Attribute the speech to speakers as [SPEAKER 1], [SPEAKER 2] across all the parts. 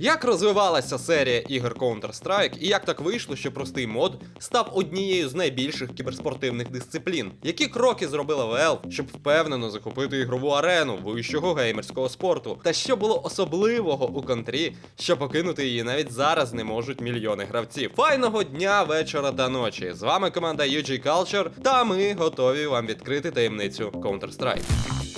[SPEAKER 1] Як розвивалася серія ігор Counter-Strike і як так вийшло, що простий мод став однією з найбільших кіберспортивних дисциплін? Які кроки зробила Valve, щоб впевнено захопити ігрову арену вищого геймерського спорту? Та що було особливого у контрі, що покинути її навіть зараз не можуть мільйони гравців? Файного дня, вечора та ночі. З вами команда UG Culture, та ми готові вам відкрити таємницю Counter-Strike.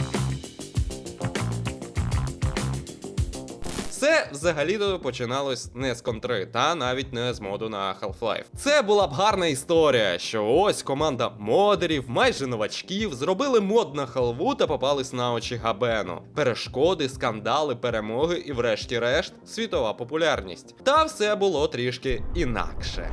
[SPEAKER 1] Все взагалі-то починалось не з контри, та навіть не з моду на Half-Life. Це була б гарна історія, що ось команда модерів, майже новачків, зробили мод на халву та попались на очі Габену. Перешкоди, скандали, перемоги і, врешті-решт, світова популярність. Та все було трішки інакше.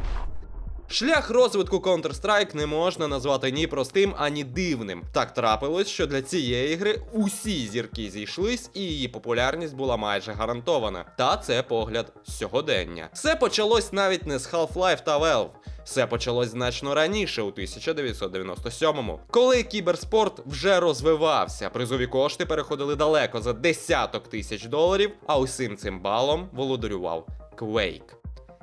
[SPEAKER 1] Шлях розвитку Counter-Strike не можна назвати ні простим, ані дивним. Так трапилось, що для цієї гри усі зірки зійшлись, і її популярність була майже гарантована. Та це погляд сьогодення. Все почалось навіть не з Half-Life та Valve. Все почалось значно раніше, у 1997-му, коли кіберспорт вже розвивався. Призові кошти переходили далеко за десяток тисяч доларів, а усім цим балом володарював Quake.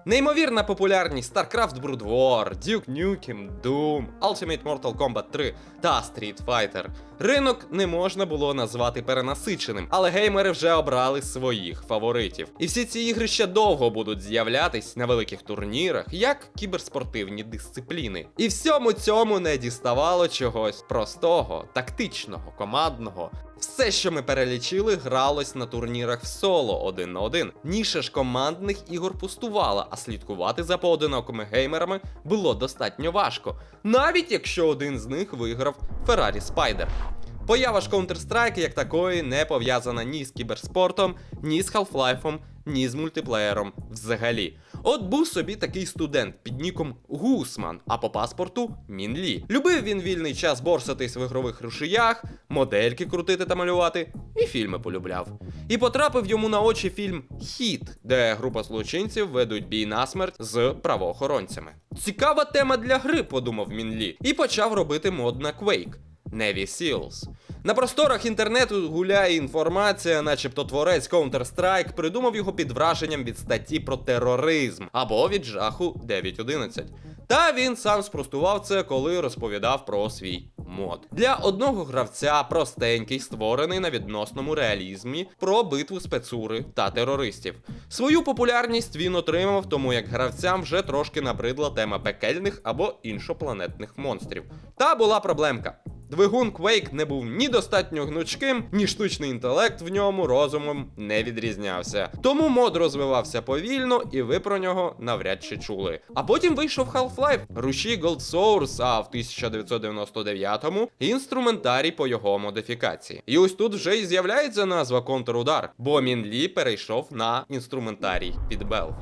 [SPEAKER 1] Неймовірна популярність StarCraft Brood War, Duke Nukem, Doom, Ultimate Mortal Kombat 3 та Street Fighter. Ринок не можна було назвати перенасиченим, але геймери вже обрали своїх фаворитів. І всі ці ігри ще довго будуть з'являтись на великих турнірах, як кіберспортивні дисципліни. І всьому цьому не діставало чогось простого, тактичного, командного. Все, що ми перелічили, гралось на турнірах в соло один на один. Ніша ж командних ігор пустувала, а слідкувати за поодинокими геймерами було достатньо важко, навіть якщо один з них виграв Ferrari Spider. Поява ж Counter-Strike як такої не пов'язана ні з кіберспортом, ні з Half-Life, ні з мультиплеєром взагалі. От був собі такий студент під ніком Гусман, а по паспорту Мінлі. Любив він вільний час борсатись в ігрових рушіях, модельки крутити та малювати, і фільми полюбляв. І потрапив йому на очі фільм Хіт, де група злочинців ведуть бій насмерть з правоохоронцями. Цікава тема для гри, подумав Мінлі, і почав робити мод на Quake. Navy Seals. На просторах інтернету гуляє інформація, начебто творець Counter-Strike придумав його під враженням від статті про тероризм або від жаху 9.11. Та він сам спростував це, коли розповідав про свій мод. Для одного гравця простенький, створений на відносному реалізмі про битву спецури та терористів. Свою популярність він отримав, тому як гравцям вже трошки набридла тема пекельних або іншопланетних монстрів. Та була проблемка. Двигун Quake не був ні достатньо гнучким, ні штучний інтелект в ньому розумом не відрізнявся. Тому мод розвивався повільно, і ви про нього навряд чи чули. А потім вийшов Half-Life, руші Gold Source, а в 1999-му інструментарій по його модифікації. І ось тут вже і з'являється назва контрудар, бо Мінлі перейшов на інструментарій від Valve.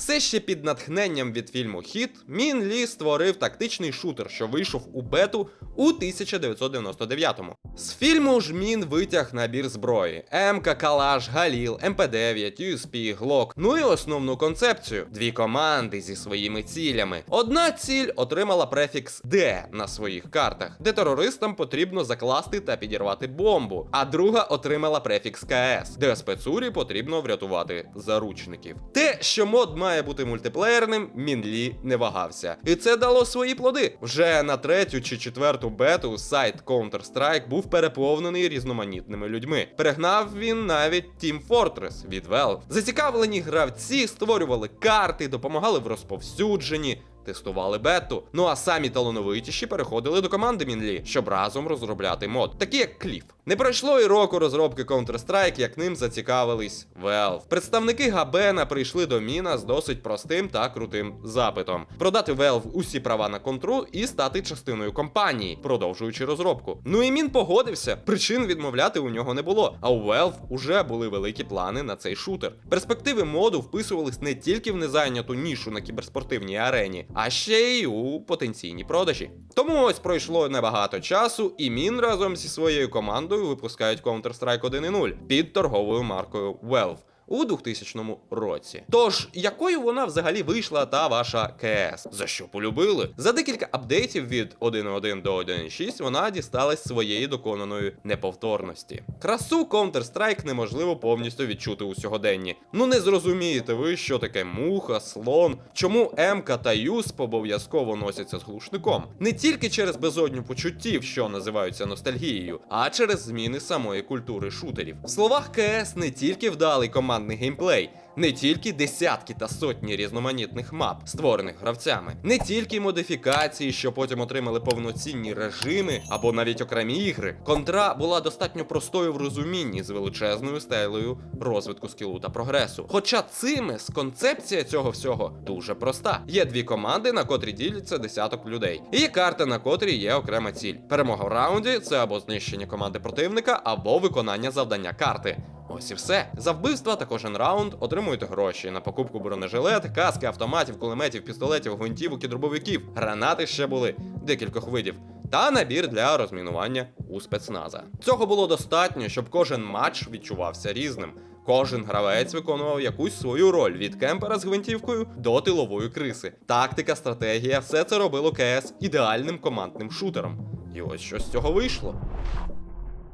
[SPEAKER 1] Все ще під натхненням від фільму Хіт Мін Лі створив тактичний шутер, що вийшов у бету у 1999-му. З фільму ж Мін витяг набір зброї: МК, Калаш, Галіл, МП9, USP, Глок. Ну і основну концепцію: дві команди зі своїми цілями. Одна ціль отримала префікс Д на своїх картах, де терористам потрібно закласти та підірвати бомбу. А друга отримала префікс КС, де спецурі потрібно врятувати заручників. Те, що мод має бути мультиплеєрним, Мінлі не вагався. І це дало свої плоди. Вже на третю чи четверту бету сайт Counter-Strike був переповнений різноманітними людьми. Перегнав він навіть Team Fortress від Valve. Зацікавлені гравці створювали карти, допомагали в розповсюдженні. Тестували бету. Ну а самі талановитіші переходили до команди Мінлі, щоб разом розробляти мод, такі як Кліф. Не пройшло і року розробки Counter-Strike, як ним зацікавились Valve. Представники Габена прийшли до Міна з досить простим та крутим запитом: продати Valve усі права на контру і стати частиною компанії, продовжуючи розробку. Ну і Мін погодився. Причин відмовляти у нього не було. А у Valve уже були великі плани на цей шутер. Перспективи моду вписувались не тільки в незайняту нішу на кіберспортивній арені, а ще й у потенційні продажі. Тому ось пройшло небагато часу, і Мін разом зі своєю командою випускають Counter-Strike 1.0 під торговою маркою Valve. У 2000 році. Тож, якою вона взагалі вийшла та ваша КС? За що полюбили? За декілька апдейтів від 1.1 до 1.6 вона дісталась своєї доконаної неповторності. Красу Counter-Strike неможливо повністю відчути у сьогоденні. Ну не зрозумієте ви, що таке муха, слон, чому МК та ЮСП обов'язково носяться з глушником. Не тільки через безодню почуттів, що називаються ностальгією, а через зміни самої культури шутерів. В словах КС не тільки вдалий командний геймплей. Не тільки десятки та сотні різноманітних мап, створених гравцями, не тільки модифікації, що потім отримали повноцінні режими або навіть окремі ігри. Контра була достатньо простою в розумінні з величезною стелею розвитку скілу та прогресу. Хоча цимес, концепція цього всього дуже проста. Є дві команди, на котрі діляться десяток людей. І карта, на котрій є окрема ціль. Перемога в раунді це або знищення команди противника, або виконання завдання карти. Ось і все. За вбивства та кожен раунд отримуєте гроші на покупку бронежилет, каски, автоматів, кулеметів, пістолетів, гвинтівок і дробовиків. Гранати ще були декількох видів. Та набір для розмінування у спецназа. Цього було достатньо, щоб кожен матч відчувався різним. Кожен гравець виконував якусь свою роль від кемпера з гвинтівкою до тилової криси. Тактика, стратегія, все це робило КС ідеальним командним шутером. І ось що з цього вийшло.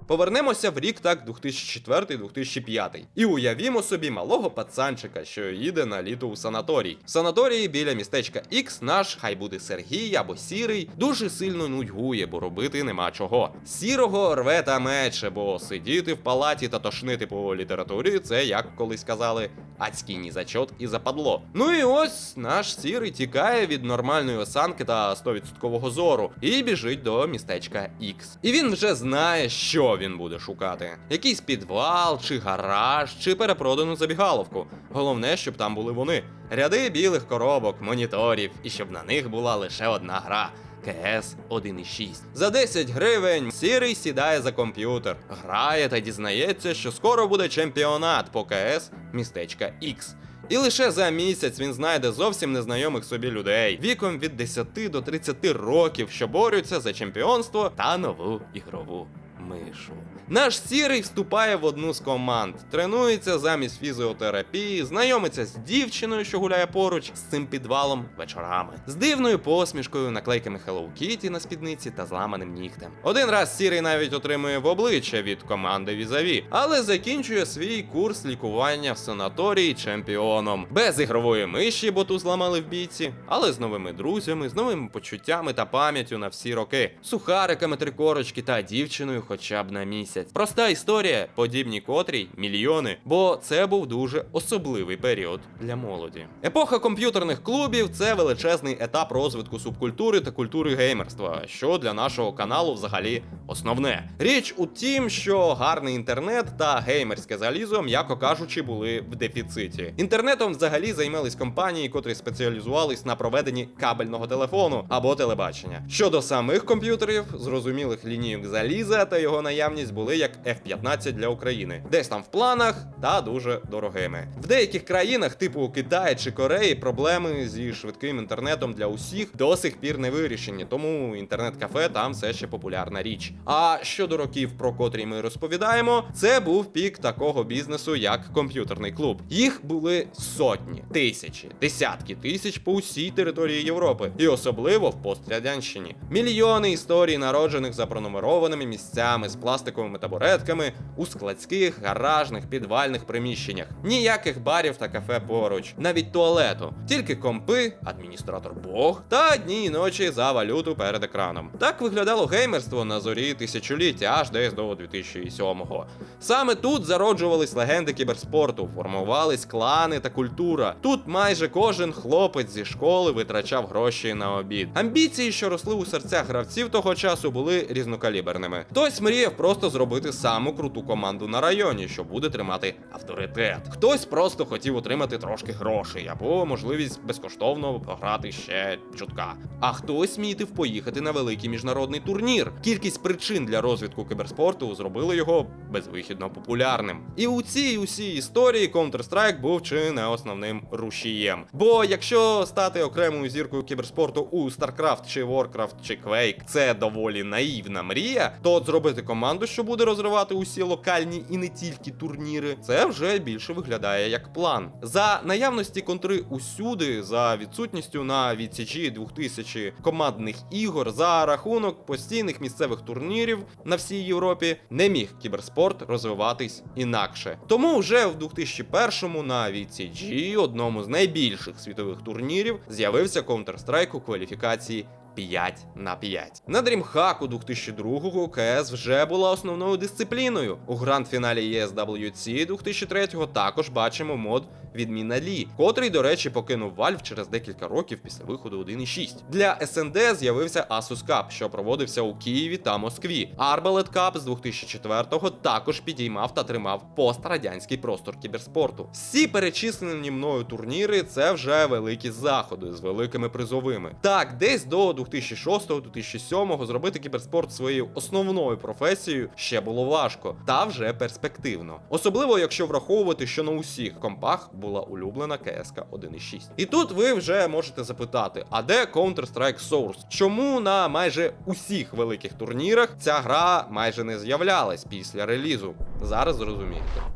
[SPEAKER 1] Повернемося в рік так 2004-2005. І уявімо собі малого пацанчика, що їде на літо у санаторій. В санаторії біля містечка X наш, хай буде Сергій або Сірий, дуже сильно нудьгує, бо робити нема чого. Сірого рве та мече, бо сидіти в палаті та тошнити по літературі це, як колись казали, адський нізачот і западло. Ну і ось наш сірий тікає від нормальної осанки та 100% зору і біжить до містечка X. І він вже знає, що він буде шукати: якийсь підвал, чи гараж, чи перепродану забігаловку. Головне, щоб там були вони. Ряди білих коробок, моніторів, і щоб на них була лише одна гра. КС 1.6. За 10 гривень сірий сідає за комп'ютер, грає та дізнається, що скоро буде чемпіонат по КС містечка X. І лише за місяць він знайде зовсім незнайомих собі людей віком від 10 до 30 років, що борються за чемпіонство та нову ігрову мишу. Наш сірий вступає в одну з команд, тренується замість фізіотерапії, знайомиться з дівчиною, що гуляє поруч з цим підвалом вечорами, з дивною посмішкою, наклейками Hello Kitty на спідниці та зламаним нігтем. Один раз сірий навіть отримує в обличчя від команди Візаві, але закінчує свій курс лікування в санаторії чемпіоном. Без ігрової миші, бо ту зламали в бійці, але з новими друзями, з новими почуттями та пам'яттю на всі роки, сухариками три корочки та дівчиною хоча б на місяць. Проста історія, подібні котрій мільйони, бо це був дуже особливий період для молоді. Епоха комп'ютерних клубів це величезний етап розвитку субкультури та культури геймерства, що для нашого каналу взагалі основне. Річ у тім, що гарний інтернет та геймерське залізо, м'яко кажучи, були в дефіциті. Інтернетом взагалі займались компанії, котрі спеціалізувались на проведенні кабельного телефону або телебачення. Щодо самих комп'ютерів, зрозумілих лінійок заліза та його наявність були як F-15 для України, десь там в планах та дуже дорогими. В деяких країнах, типу Китаю чи Кореї, проблеми зі швидким інтернетом для усіх до сих пір не вирішені, тому інтернет-кафе там все ще популярна річ. А щодо років, про котрі ми розповідаємо, це був пік такого бізнесу, як комп'ютерний клуб. Їх були сотні, тисячі, десятки тисяч по усій території Європи, і особливо в пострадянщині. Мільйони історій, народжених за пронумерованими місцями з пластиковими табуретками у складських, гаражних, підвальних приміщеннях. Ніяких барів та кафе поруч, навіть туалету, тільки компи, адміністратор Бог та дні і ночі за валюту перед екраном. Так виглядало геймерство на зорі тисячоліття аж десь до 2007-го. Саме тут зароджувались легенди кіберспорту, формувались клани та культура. Тут майже кожен хлопець зі школи витрачав гроші на обід. Амбіції, що росли у серцях гравців того часу, були різнокаліберними. Хтось мріяв просто зробити саму круту команду на районі, що буде тримати авторитет. Хтось просто хотів отримати трошки грошей або можливість безкоштовно пограти ще чутка. А хтось мітив поїхати на великий міжнародний турнір. Кількість причин для розвитку кіберспорту зробили його безвихідно популярним. І у цій усій історії Counter-Strike був чи не основним рушієм. Бо якщо стати окремою зіркою кіберспорту у StarCraft чи Warcraft чи Quake це доволі наївна мрія, то зробити створити команду, що буде розривати усі локальні і не тільки турніри, це вже більше виглядає як план. За наявності контри усюди, за відсутністю на відсічі 2000 командних ігор, за рахунок постійних місцевих турнірів на всій Європі, не міг кіберспорт розвиватись інакше. Тому вже в 2001-му на VCG, одному з найбільших світових турнірів, з'явився Counter-Strike у кваліфікації 5 на 5. На DreamHack 2002-го КС вже була основною дисципліною. У гранд-фіналі ESWC 2003-го також бачимо мод відміна Лі, котрий, до речі, покинув Valve через декілька років після виходу 1.6. Для СНД з'явився Asus Cup, що проводився у Києві та Москві. Arbalет Cup з 2004-го також підіймав та тримав пострадянський простор кіберспорту. Всі перечислені мною турніри це вже великі заходи з великими призовими. Так, десь до 2006-2007 зробити кіберспорт своєю основною професією ще було важко, та вже перспективно. Особливо, якщо враховувати, що на усіх компах була улюблена КСК 1.6. І тут ви вже можете запитати: а де Counter-Strike Source? Чому на майже усіх великих турнірах ця гра майже не з'являлась після релізу? Зараз зрозумієте.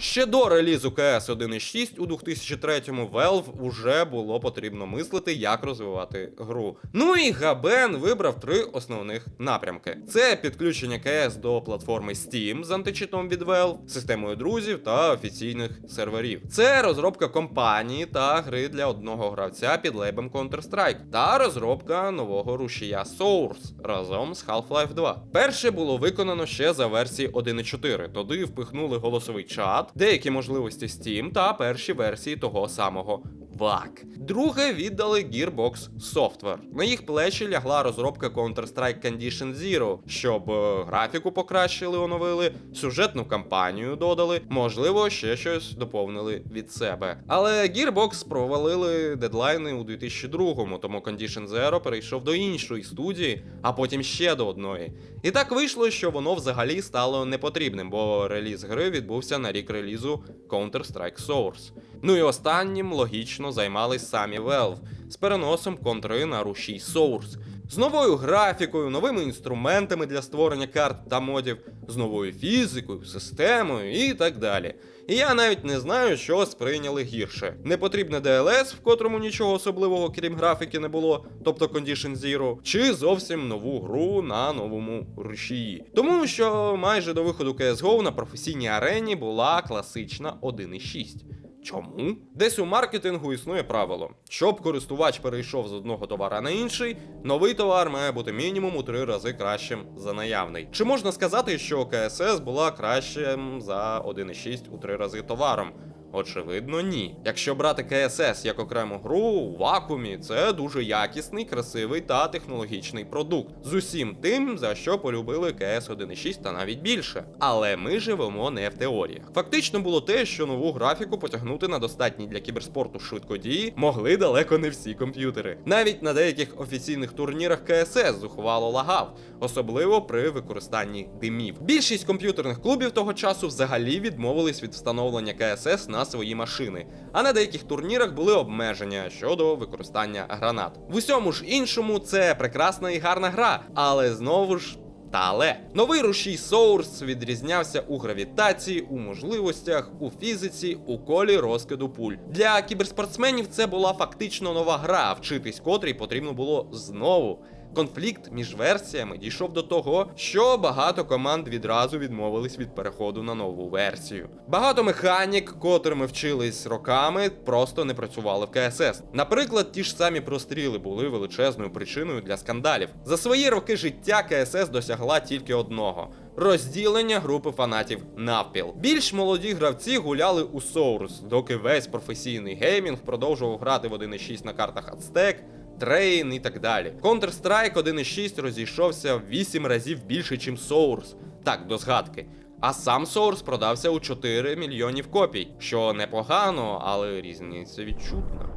[SPEAKER 1] Ще до релізу CS 1.6 у 2003-му Valve уже було потрібно мислити, як розвивати гру. Ну і Габен вибрав три основних напрямки: це підключення CS до платформи Steam з античитом від Valve, системою друзів та офіційних серверів. Це розробка компанії та гри для одного гравця під лейбом Counter-Strike, та розробка нового рушія Source разом з Half-Life 2. Перше було виконано ще за версії 1.4. Туди впихнули голосовий чат, деякі можливості Steam та перші версії того самого VAC. Друге віддали Gearbox Software. На їх плечі лягла розробка Counter-Strike Condition Zero, щоб е, графіку покращили, оновили, сюжетну кампанію додали, можливо, ще щось доповнили від себе. Але Gearbox провалили дедлайни у 2002-му, тому Condition Zero перейшов до іншої студії, а потім ще до одної. І так вийшло, що воно взагалі стало непотрібним, бо реліз гри відбувся на рік релізу Counter-Strike Source. Ну і останнім логічно займались самі Valve з переносом контри на рушій Source. З новою графікою, новими інструментами для створення карт та модів, з новою фізикою, системою і так далі. І я навіть не знаю, що сприйняли гірше. Непотрібне DLS, в котрому нічого особливого, крім графіки, не було, тобто Condition Zero, чи зовсім нову гру на новому рушії. Тому що майже до виходу CSGO на професійній арені була класична 1.6. Чому? Десь у маркетингу існує правило: щоб користувач перейшов з одного товара на інший, новий товар має бути мінімум у три рази кращим за наявний. Чи можна сказати, що КСС була кращим за 1.6 у три рази товаром? Очевидно, ні. Якщо брати КСС як окрему гру у вакуумі, це дуже якісний, красивий та технологічний продукт з усім тим, за що полюбили КС 1.6 та навіть більше. Але ми живемо не в теоріях. Фактично було те, що нову графіку потягнути на достатній для кіберспорту швидкодії могли далеко не всі комп'ютери. Навіть на деяких офіційних турнірах КСС зухвало лагав, особливо при використанні димів. Більшість комп'ютерних клубів того часу взагалі відмовились від встановлення КСС на свої машини, а на деяких турнірах були обмеження щодо використання гранат. В усьому ж іншому це прекрасна і гарна гра, але знову ж. Та але новий рушій Source відрізнявся у гравітації, у можливостях, у фізиці, у колі розкиду пуль. Для кіберспортсменів це була фактично нова гра, вчитись котрій потрібно було знову. Конфлікт між версіями дійшов до того, що багато команд відразу відмовились від переходу на нову версію. Багато механік, котрими вчились роками, просто не працювали в КСС. Наприклад, ті ж самі простріли були величезною причиною для скандалів. За свої роки життя КСС досягла тільки одного. Розділення групи фанатів навпіл. Більш молоді гравці гуляли у Source, доки весь професійний геймінг продовжував грати в 1.6 на картах Aztec, Train і так далі. Counter-Strike 1.6 розійшовся в 8 разів більше, ніж Source. Так, до згадки. А сам Source продався у 4 мільйонів копій, що непогано, але різниця відчутна.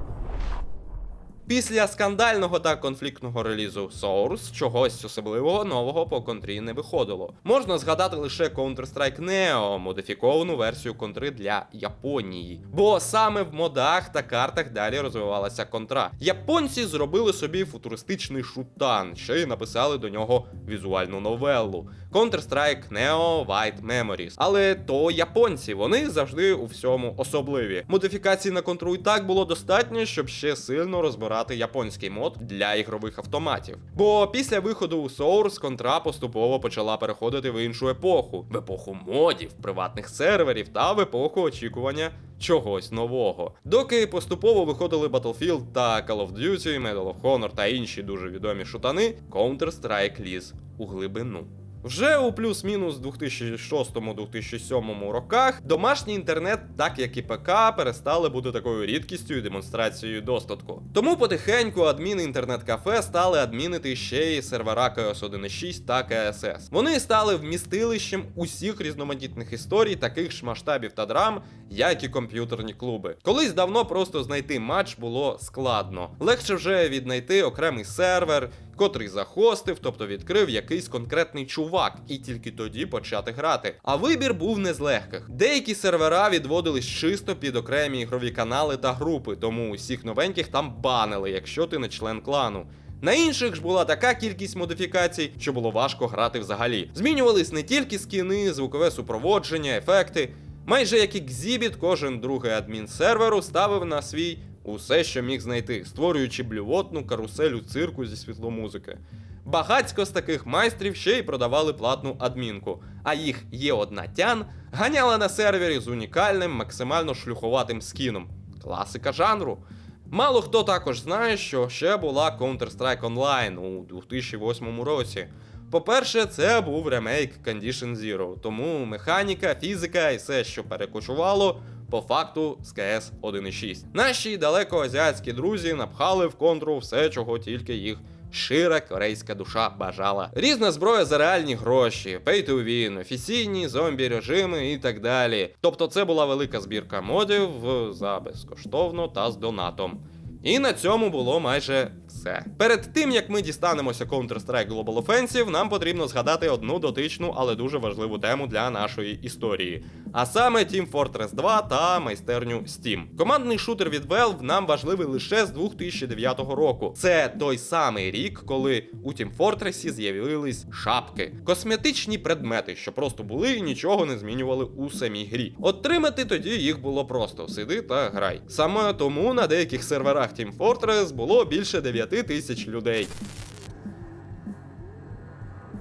[SPEAKER 1] Після скандального та конфліктного релізу Source чогось особливого нового по контрі не виходило. Можна згадати лише Counter-Strike Neo, модифіковану версію контри для Японії. Бо саме в модах та картах далі розвивалася контра. Японці зробили собі футуристичний шутан, ще й написали до нього візуальну новелу. Counter-Strike Neo White Memories. Але то японці, вони завжди у всьому особливі. Модифікацій на контру і так було достатньо, щоб ще сильно розбирати японський мод для ігрових автоматів. Бо після виходу у Source контра поступово почала переходити в іншу епоху: в епоху модів, приватних серверів та в епоху очікування чогось нового. Доки поступово виходили Battlefield та Call of Duty, Medal of Honor та інші дуже відомі шутани, Counter-Strike ліз у глибину. Вже у плюс-мінус 2006-2007 роках домашній інтернет, так як і ПК, перестали бути такою рідкістю і демонстрацією достатку. Тому потихеньку адміни інтернет-кафе стали адмінити ще й сервера KOS 1.6 та КСС. Вони стали вмістилищем усіх різноманітних історій, таких ж масштабів та драм, як і комп'ютерні клуби. Колись давно просто знайти матч було складно. Легше вже віднайти окремий сервер, котрий захостив, тобто відкрив якийсь конкретний чувак, і тільки тоді почати грати. А вибір був не з легких. Деякі сервера відводились чисто під окремі ігрові канали та групи, тому усіх новеньких там банили, якщо ти не член клану. На інших ж була така кількість модифікацій, що було важко грати взагалі. Змінювались не тільки скіни, звукове супроводження, ефекти. Майже як і Xzibit, кожен другий адмін серверу ставив на свій усе, що міг знайти, створюючи блювотну каруселю цирку зі світломузики. Багацько з таких майстрів ще й продавали платну адмінку, а їх є одна тян ганяла на сервері з унікальним, максимально шлюховатим скіном. Класика жанру. Мало хто також знає, що ще була Counter-Strike Online у 2008 році. По-перше, це був ремейк Condition Zero, тому механіка, фізика і все, що перекочувало, по факту з КС 1.6. Наші далекоазіатські друзі напхали в контру все, чого тільки їх шира корейська душа бажала. Різна зброя за реальні гроші, pay to win, офіційні зомбі режими і так далі. Тобто це була велика збірка модів за безкоштовно та з донатом. І на цьому було майже все. Перед тим як ми дістанемося Counter-Strike Global Offensive, нам потрібно згадати одну дотичну, але дуже важливу тему для нашої історії. А саме Team Fortress 2 та майстерню Steam. Командний шутер від Valve нам важливий лише з 2009 року. Це той самий рік, коли у Team Fortress з'явились шапки, косметичні предмети, що просто були і нічого не змінювали у самій грі. Отримати тоді їх було просто сиди та грай. Саме тому на деяких серверах Team Fortress було більше 9 тисяч людей.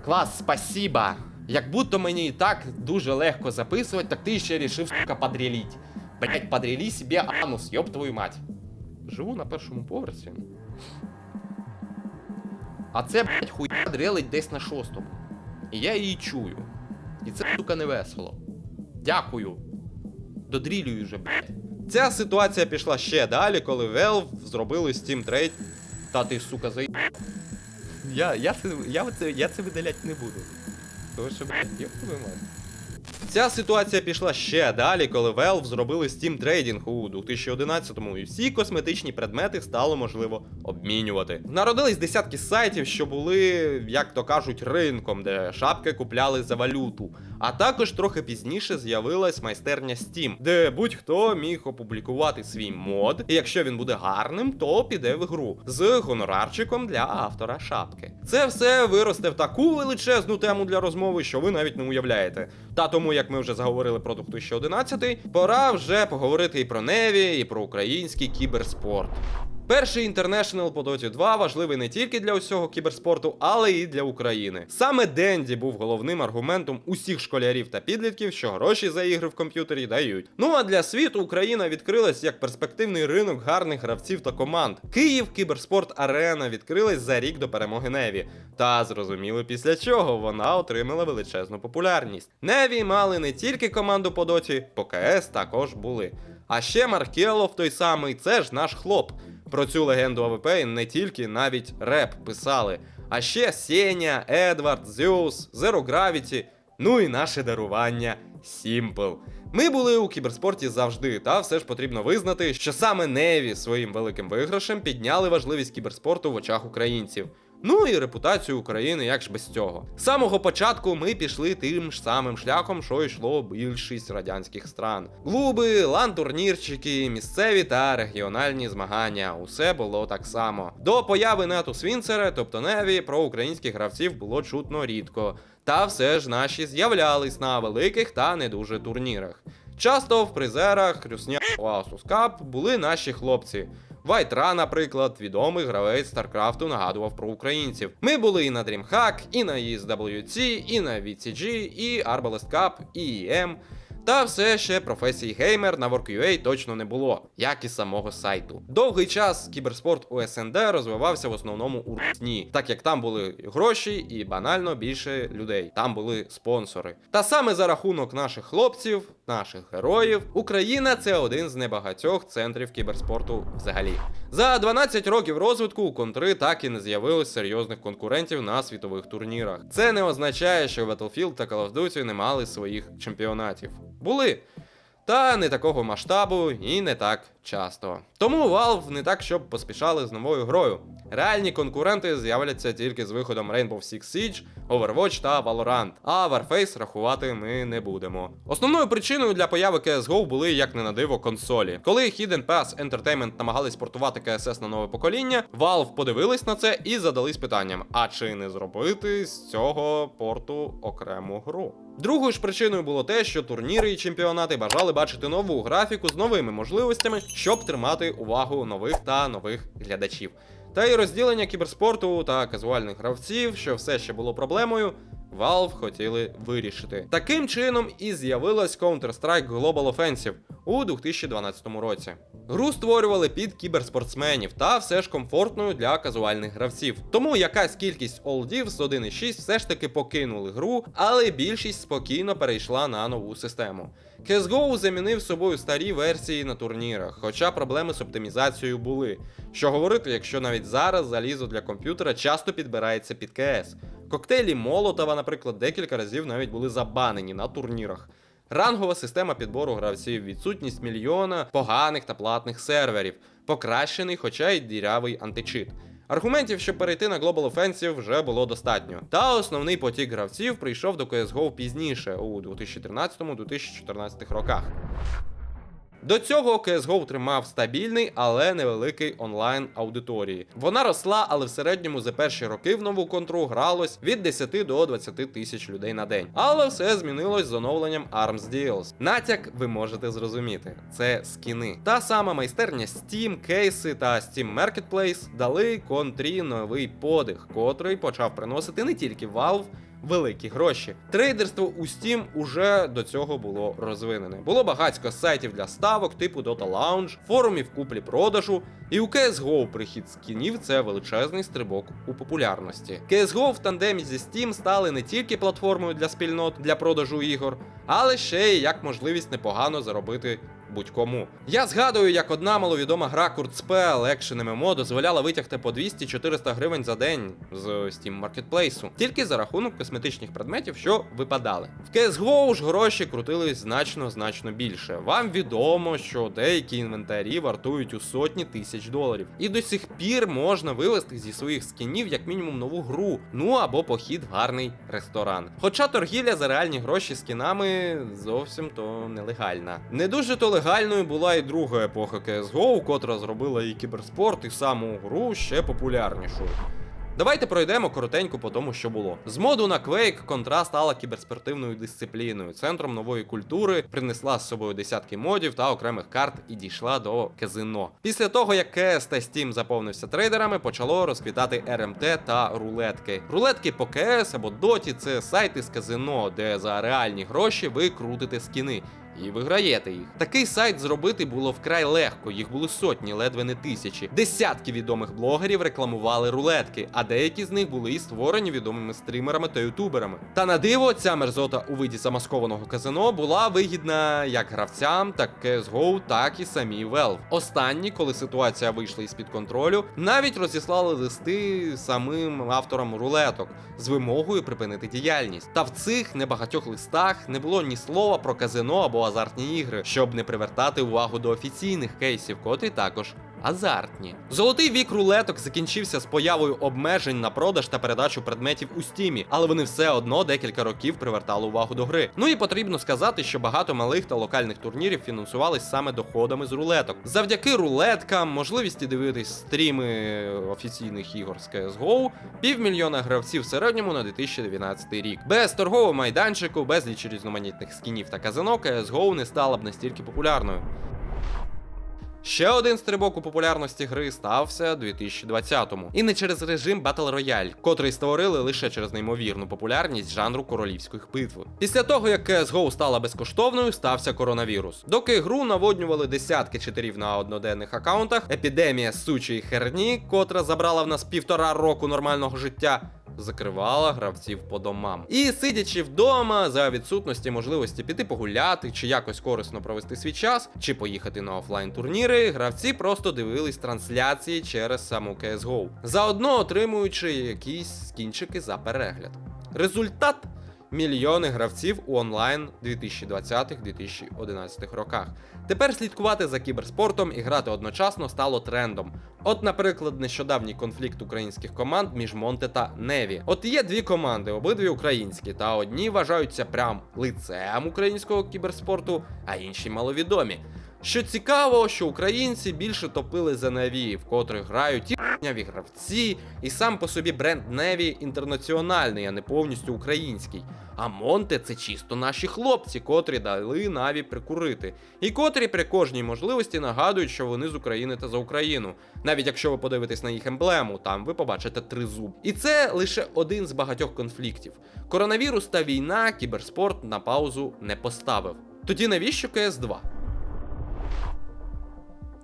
[SPEAKER 1] Клас, спасибо. Як будто мені і так дуже легко записувати, так ти ще рішив, сука, подріліть. Блять, подрілі себе анус, ёб твою мать. Живу на першому поверсі. А це, блять, хуйня дрелить десь на шостому. І я її чую. І це, сука, не весело. Дякую. Додрілюю вже, блять. Ця ситуація пішла ще далі, коли Valve зробили Steam Trade. Та ти, сука, за... Я, я, це, я, це, я це видалять не буду. Тому що, блядь, ёб твою мать. Ця ситуація пішла ще далі, коли Valve зробили Steam Trading у 2011-му, і всі косметичні предмети стало можливо обмінювати. Народились десятки сайтів, що були, як то кажуть, ринком, де шапки купляли за валюту. А також трохи пізніше з'явилась майстерня Steam, де будь-хто міг опублікувати свій мод, і якщо він буде гарним, то піде в гру з гонорарчиком для автора шапки. Це все виросте в таку величезну тему для розмови, що ви навіть не уявляєте. Та тому, як ми вже заговорили про 2011, пора вже поговорити і про Неві, і про український кіберспорт. Перший інтернешнл по Доті 2 важливий не тільки для усього кіберспорту, але і для України. Саме Денді був головним аргументом усіх школярів та підлітків, що гроші за ігри в комп'ютері дають. Ну а для світу Україна відкрилась як перспективний ринок гарних гравців та команд. Київ Кіберспорт Арена відкрилась за рік до перемоги Неві. Та зрозуміли після чого вона отримала величезну популярність. Неві мали не тільки команду по доті, по КС також були. А ще Маркелов той самий, це ж наш хлоп. Про цю легенду АВП не тільки навіть реп писали, а ще Сеня, Едвард, Зеус, Zero Gravity, ну і наше дарування Сімпл. Ми були у кіберспорті завжди, та все ж потрібно визнати, що саме Неві своїм великим виграшем підняли важливість кіберспорту в очах українців. Ну і репутацію України, як ж без цього. З самого початку ми пішли тим ж самим шляхом, що йшло більшість радянських стран. Клуби, лан-турнірчики, місцеві та регіональні змагання. Усе було так само. До появи Нату Свінцера, тобто Неві, про українських гравців було чутно рідко. Та все ж наші з'являлись на великих та не дуже турнірах. Часто в призерах Рюсня Asus Cup були наші хлопці. Вайтра, наприклад, відомий гравець Старкрафту нагадував про українців. Ми були і на DreamHack, і на ESWC, і на VCG, і Arbalest Cup, і EM. Та все ще професії геймер на WorkUA точно не було, як і самого сайту. Довгий час кіберспорт у СНД розвивався в основному у Русні, так як там були гроші і банально більше людей. Там були спонсори. Та саме за рахунок наших хлопців, наших героїв, Україна це один з небагатьох центрів кіберспорту взагалі. За 12 років розвитку у контри так і не з'явилось серйозних конкурентів на світових турнірах. Це не означає, що Battlefield та Call of Duty не мали своїх чемпіонатів. Були. Та не такого масштабу і не так часто. Тому Valve не так, щоб поспішали з новою грою. Реальні конкуренти з'являться тільки з виходом Rainbow Six Siege, Overwatch та Valorant, а Warface рахувати ми не будемо. Основною причиною для появи CSGO були, як не на диво, консолі. Коли Hidden Pass Entertainment намагались портувати CSS на нове покоління, Valve подивились на це і задались питанням: а чи не зробити з цього порту окрему гру? Другою ж причиною було те, що турніри і чемпіонати бажали бачити нову графіку з новими можливостями, щоб тримати увагу нових та нових глядачів. Та й розділення кіберспорту та казуальних гравців, що все ще було проблемою, Valve хотіли вирішити. Таким чином і з'явилась Counter-Strike Global Offensive у 2012 році. Гру створювали під кіберспортсменів та все ж комфортною для казуальних гравців. Тому якась кількість олдів з 1.6 все ж таки покинули гру, але більшість спокійно перейшла на нову систему. CSGO замінив собою старі версії на турнірах, хоча проблеми з оптимізацією були. Що говорити, якщо навіть зараз залізо для комп'ютера часто підбирається під КС. Коктейлі Молотова, наприклад, декілька разів навіть були забанені на турнірах. Рангова система підбору гравців, відсутність мільйона поганих та платних серверів, покращений, хоча й дірявий античит. Аргументів, щоб перейти на Global Offensive, вже було достатньо. Та основний потік гравців прийшов до CSGO пізніше, у 2013-2014 роках. До цього CSGO тримав стабільний, але невеликий онлайн аудиторії. Вона росла, але в середньому за перші роки в нову контру гралось від 10 до 20 тисяч людей на день. Але все змінилось з оновленням Arms Deals. Натяк ви можете зрозуміти. Це скіни. Та сама майстерня Steam, кейси та Steam Marketplace дали контрі новий подих, котрий почав приносити не тільки Valve, великі гроші. Трейдерство у Steam уже до цього було розвинене. Було багатько сайтів для ставок, типу Dota Lounge, форумів куплі-продажу. І у CSGO прихід скінів це величезний стрибок у популярності. CSGO в тандемі зі Steam стали не тільки платформою для спільнот для продажу ігор, але ще й як можливість непогано заробити будь-кому. Я згадую, як одна маловідома гра Kurzspell Action MMO дозволяла витягти по 200-400 гривень за день з Steam Marketplace, тільки за рахунок косметичних предметів, що випадали. В CSGO ж гроші крутились значно значно більше. Вам відомо, що деякі інвентарі вартують у сотні тисяч доларів. І до сих пір можна вивести зі своїх скінів як мінімум нову гру, ну або похід в гарний ресторан. Хоча торгівля за реальні гроші скінами зовсім то нелегальна. Не дуже то легальною була і друга епоха CSGO, котра зробила і кіберспорт, і саму гру ще популярнішою. Давайте пройдемо коротенько по тому, що було. З моду на Quake контра стала кіберспортивною дисципліною. Центром нової культури принесла з собою десятки модів та окремих карт і дійшла до казино. Після того, як CS та Steam заповнився трейдерами, почало розквітати RMT та рулетки. Рулетки по CS або Доті це сайти з казино, де за реальні гроші ви крутите скіни. І виграєте їх. Такий сайт зробити було вкрай легко, їх були сотні, ледве не тисячі. Десятки відомих блогерів рекламували рулетки, а деякі з них були і створені відомими стрімерами та ютуберами. Та на диво, ця мерзота у виді замаскованого казино була вигідна як гравцям, так CSGO, так і самій Valve. Останні, коли ситуація вийшла із під контролю, навіть розіслали листи самим авторам рулеток з вимогою припинити діяльність. Та в цих небагатьох листах не було ні слова про казино або азартні ігри, щоб не привертати увагу до офіційних кейсів, котрі також азартні. Золотий вік рулеток закінчився з появою обмежень на продаж та передачу предметів у стімі, але вони все одно декілька років привертали увагу до гри. Ну і потрібно сказати, що багато малих та локальних турнірів фінансувались саме доходами з рулеток. Завдяки рулеткам, можливості дивитись стріми офіційних ігор з CSGO, півмільйона гравців в середньому на 2019 рік. Без торгового майданчику, безліч різноманітних скінів та казино, CSGO не стала б настільки популярною. Ще один стрибок у популярності гри стався 2020-му. І не через режим Battle Royale, котрий створили лише через неймовірну популярність жанру королівських битв. Після того, як CSGO стала безкоштовною, стався коронавірус. Доки гру наводнювали десятки читерів на одноденних аккаунтах, епідемія сучої херні, котра забрала в нас півтора року нормального життя. Закривала гравців по домам. І сидячи вдома, за відсутності можливості піти погуляти, чи якось корисно провести свій час, чи поїхати на офлайн турніри, гравці просто дивились трансляції через саму CSGO, заодно отримуючи якісь скінчики за перегляд. Результат мільйони гравців у онлайн 2020-2011 роках. Тепер слідкувати за кіберспортом і грати одночасно стало трендом. От, наприклад, нещодавній конфлікт українських команд між Монте та Неві. От є дві команди, обидві українські, та одні вважаються прям лицем українського кіберспорту, а інші маловідомі. Що цікаво, що українці більше топили за Неві, в котрих грають і ***няві гравці, і сам по собі бренд Неві інтернаціональний, а не повністю український. А Монте це чисто наші хлопці, котрі дали Наві прикурити, і котрі при кожній можливості нагадують, що вони з України та за Україну. Навіть якщо ви подивитесь на їх емблему, там ви побачите тризуб. І це лише один з багатьох конфліктів. Коронавірус та війна кіберспорт на паузу не поставив. Тоді навіщо КС2?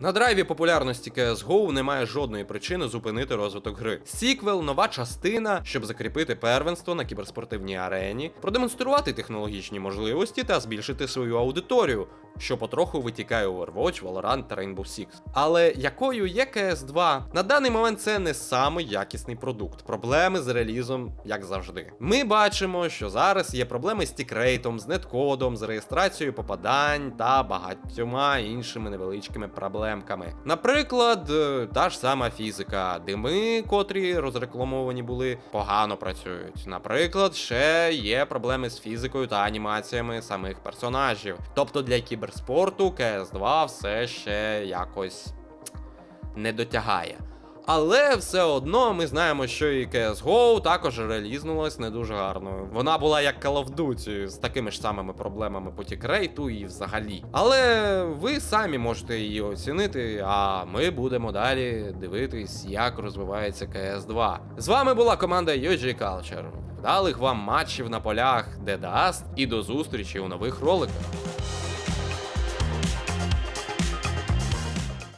[SPEAKER 1] На драйві популярності CSGO немає жодної причини зупинити розвиток гри. Сіквел, нова частина, щоб закріпити первенство на кіберспортивній арені, продемонструвати технологічні можливості та збільшити свою аудиторію, що потроху витікає Overwatch, Valorant та Rainbow Six. Але якою є CS2? На даний момент це не самий якісний продукт. Проблеми з релізом, як завжди. Ми бачимо, що зараз є проблеми з тікрейтом, з неткодом, з реєстрацією попадань та багатьома іншими невеличкими проблемками. Наприклад, е, та ж сама фізика, дими, котрі розрекламовані були, погано працюють. Наприклад, ще є проблеми з фізикою та анімаціями самих персонажів. Тобто для кіберспорту CS2 все ще якось не дотягає. Але все одно ми знаємо, що і CSGO також релізнулась не дуже гарно. Вона була як Call of Duty з такими ж самими проблемами по тікрейту і взагалі. Але ви самі можете її оцінити, а ми будемо далі дивитись, як розвивається CS2. З вами була команда UG Culture. Вдалих вам матчів на полях The Dust і до зустрічі у нових роликах.